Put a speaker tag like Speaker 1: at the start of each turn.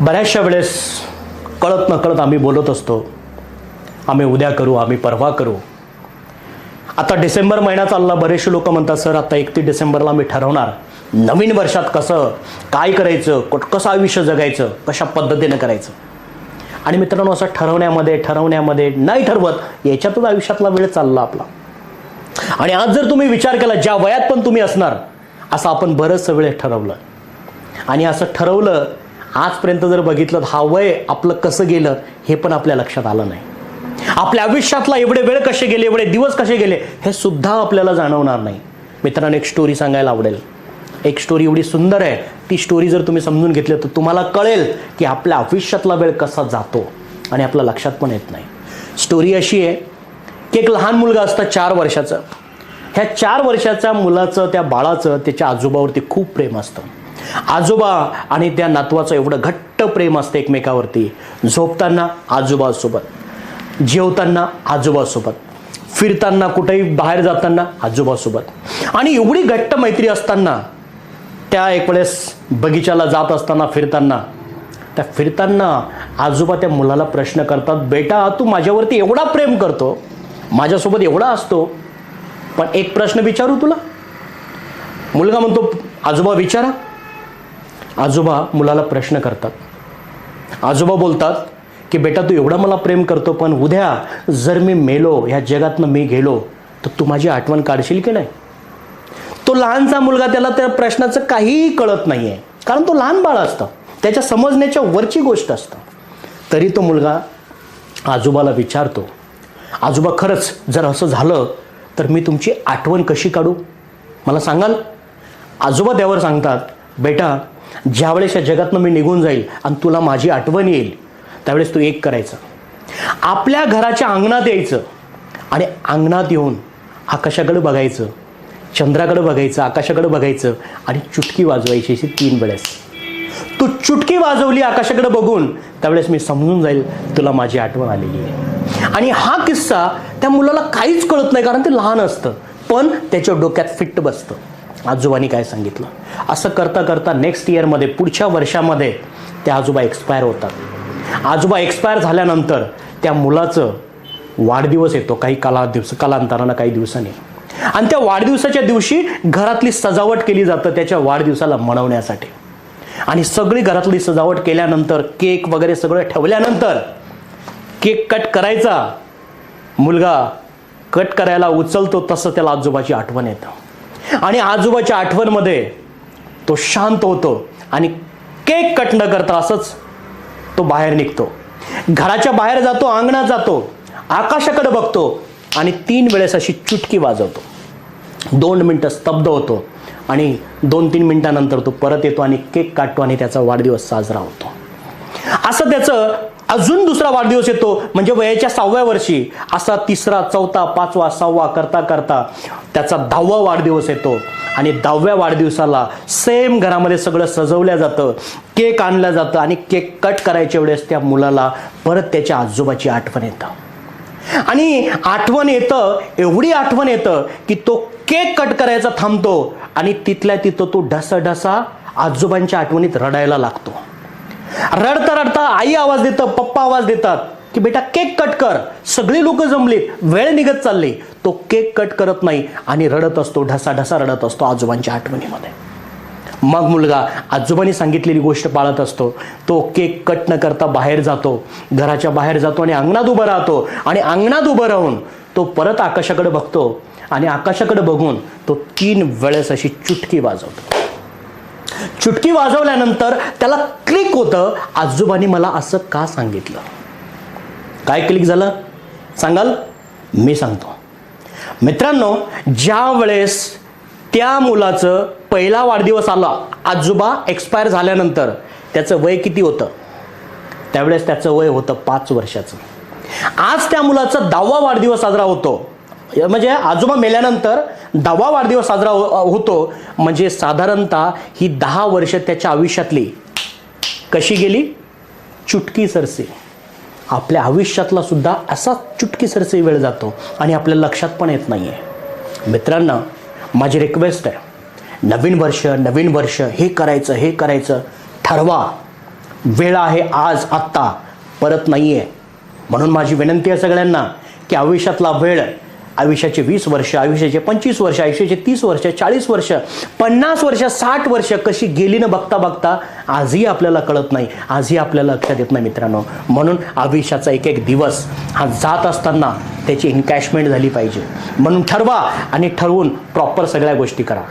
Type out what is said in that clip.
Speaker 1: बऱ्याचशा वेळेस कळत नकळत आम्ही बोलत असतो. आम्ही उद्या करू आम्ही परवा करू. आता डिसेंबर महिना चालला बरेचसे लोक म्हणतात सर आता एकतीस डिसेंबरला मी ठरवणार. नवीन वर्षात कसं काय करायचं कुठ कसं आयुष्य जगायचं कशा पद्धतीनं करायचं? आणि मित्रांनो असं ठरवण्यामध्ये ठरवण्यामध्ये नाही ठरवत याच्यातच आयुष्यातला वेळ चालला आपला. आणि आज जर तुम्ही विचार केला ज्या वयात पण तुम्ही असणार असं आपण बरंचसं वेळ ठरवलं. आणि असं ठरवलं आजपर्यंत जर बघितलं तर हा वय आपलं कसं गेलं हे पण आपल्या लक्षात आलं नाही. आपल्या आयुष्यातला एवढे वेळ कसे गेले एवढे दिवस कसे गेले हे सुद्धा आपल्याला जाणवणार नाही. मित्रांनो एक स्टोरी सांगायला आवडेल. एक स्टोरी एवढी सुंदर आहे. ती स्टोरी जर तुम्ही समजून घेतली तर तुम्हाला कळेल की आपल्या आयुष्यातला वेळ कसा जातो आणि आपल्या लक्षात पण येत नाही. स्टोरी अशी आहे की एक लहान मुलगा असतं चार वर्षाचं. ह्या चार वर्षाच्या मुलाचं त्या बाळाचं त्याच्या आजोबावरती खूप प्रेम असतं. आजोबा आणि त्या नातवाचं एवढं घट्ट प्रेम असतं एकमेकावरती. झोपताना आजोबासोबत जेवताना आजोबासोबत फिरताना कुठेही बाहेर जाताना आजोबासोबत. आणि एवढी घट्ट मैत्री असताना त्या एक वेळेस बगीचाला जात असताना फिरताना त्या फिरताना आजोबा त्या मुलाला प्रश्न करतात बेटा तू माझ्यावरती एवढा प्रेम करतो माझ्यासोबत एवढा असतो पण एक प्रश्न विचारू तुला? मुलगा म्हणतो आजोबा विचारा. आजोबा मुलाला प्रश्न करतात. आजोबा बोलतात की बेटा तू एवढा मला प्रेम करतो पण उद्या जर मी मेलो ह्या जगातनं मी गेलो तर तू माझी आठवण काढशील की नाही? तो लहानसा मुलगा त्याला त्या प्रश्नाचं काहीही कळत नाही आहे कारण तो लहान बाळ असतं. त्याच्या समजण्याच्या वरची गोष्ट असतं. तरी तो मुलगा आजोबाला विचारतो आजोबा खरंच जर असं झालं तर मी तुमची आठवण कशी काढू? मला सांगाल? आजोबा त्यावर सांगतात बेटा ज्यावेळेस या जगातनं मी निघून जाईल आणि तुला माझी आठवण येईल त्यावेळेस तू एक करायचं. आपल्या घराच्या अंगणात यायचं आणि अंगणात येऊन आकाशाकडे बघायचं चंद्राकडे बघायचं आकाशाकडे बघायचं आणि चुटकी वाजवायची अशी तीन वेळेस. तू चुटकी वाजवली आकाशाकडे बघून त्यावेळेस मी समजून जाईल तुला माझी आठवण आलेली आहे. आणि हा किस्सा त्या मुलाला काहीच कळत नाही कारण ते लहान असतं पण त्याच्या डोक्यात फिट्ट बसतं. आजोबांनी काय सांगितलं? असं करता करता नेक्स्ट इयरमध्ये पुढच्या वर्षामध्ये त्या आजोबा एक्सपायर होतात. आजोबा एक्सपायर झाल्यानंतर त्या मुलाचं वाढदिवस येतो. काही काला दिवस कालांतरानं काही दिवसांनी. आणि त्या वाढदिवसाच्या दिवशी घरातली सजावट केली जातं त्याच्या वाढदिवसाला मनवण्यासाठी. आणि सगळी घरातली सजावट केल्यानंतर केक वगैरे सगळं ठेवल्यानंतर केक कट करायचा. मुलगा कट करायला उचलतो तसं त्याला आजोबाची आठवण येतं. आणि आजोबाच्या आठवणमध्ये तो शांत होतो आणि केक कट न करता असंच तो बाहेर निघतो. घराच्या बाहेर जातो अंगणात जातो आकाशाकडे बघतो आणि तीन वेळेस अशी चुटकी वाजवतो. दोन मिनटं स्तब्ध होतो आणि दोन तीन मिनिटानंतर तो परत येतो आणि केक काटतो आणि त्याचा वाढदिवस साजरा होतो. असं त्याचं अजून दुसरा वाढदिवस येतो म्हणजे वयाच्या सहाव्या वर्षी. असा तिसरा चौथा पाचवा सहावा करता करता त्याचा दहावा वाढदिवस येतो. आणि दहाव्या वाढदिवसाला सेम घरामध्ये सगळं सजवलं जातं. केक आणलं जातं आणि केक कट करायच्या वेळेस त्या मुलाला परत त्याच्या आजोबाची आठवण येतं. आणि आठवण येतं एवढी आठवण येतं की तो केक कट करायचा थांबतो आणि तिथल्या तिथं तो ढसा ढसा आजोबांच्या आठवणीत रडायला लागतो. रडता रडता आई आवाज देतं पप्पा आवाज देतात की बेटा केक कट कर. सगळी लोक जमलीत. वेळ निघत चालली. तो केक कट करत नाही आणि रडत असतो ढसा ढसा रडत असतो आजोबांच्या आठवणीमध्ये. मग मुलगा आजोबांनी सांगितलेली गोष्ट पाळत असतो. तो केक कट न करता बाहेर जातो. घराच्या बाहेर जातो आणि अंगणात उभं राहतो. आणि अंगणात उभं राहून तो परत आकाशाकडे बघतो. आणि आकाशाकडे बघून तो तीन वेळेस अशी चुटकी वाजवतो. चुटकी वाजवल्यानंतर त्याला क्लिक होतं. आजोबांनी मला असं का सांगितलं? काय क्लिक झालं? सांगाल? मी सांगतो. मित्रांनो ज्या वेळेस त्या मुलाचं पहिला वाढदिवस आला आजोबा एक्सपायर झाल्यानंतर त्याचं वय किती होतं? त्यावेळेस त्याचं वय होतं पाच वर्षाचं. आज त्या मुलाचा दहावा वाढदिवस साजरा होतो. म्हणजे आजोबा मेल्यानंतर दहावा वाढदिवस साजरा हो- होतो. म्हणजे साधारणतः ही दहा वर्ष त्याच्या आयुष्यातली. कशी गेली? चुटकी सरसे. आपल्या आयुष्यातला सुद्धा असा चुटकी सरसे वेळ जातो आणि आपल्या लक्षात पण येत नाही आहे मित्रांनो माझी रिक्वेस्ट आहे. नवीन वर्ष नवीन वर्ष हे करायचं हे करायचं. ठरवा. वेळ आहे आज आत्ता. परत नाही आहे म्हणून माझी विनंती आहे सगळ्यांना की आयुष्यातला वेळ आयुष्याचे वीस वर्ष आयुष्याचे पंचवीस वर्ष आयुष्याचे तीस वर्ष चाळीस वर्ष पन्नास वर्ष साठ वर्ष कशी गेली न बघता बघता आजही आपल्याला कळत नाही. आजही आपल्याला लक्षात येत नाही मित्रांनो. म्हणून आयुष्याचा एक एक दिवस हा जात असताना त्याची इन्कॅशमेंट झाली पाहिजे. म्हणून ठरवा आणि ठरवून प्रॉपर सगळ्या गोष्टी करा.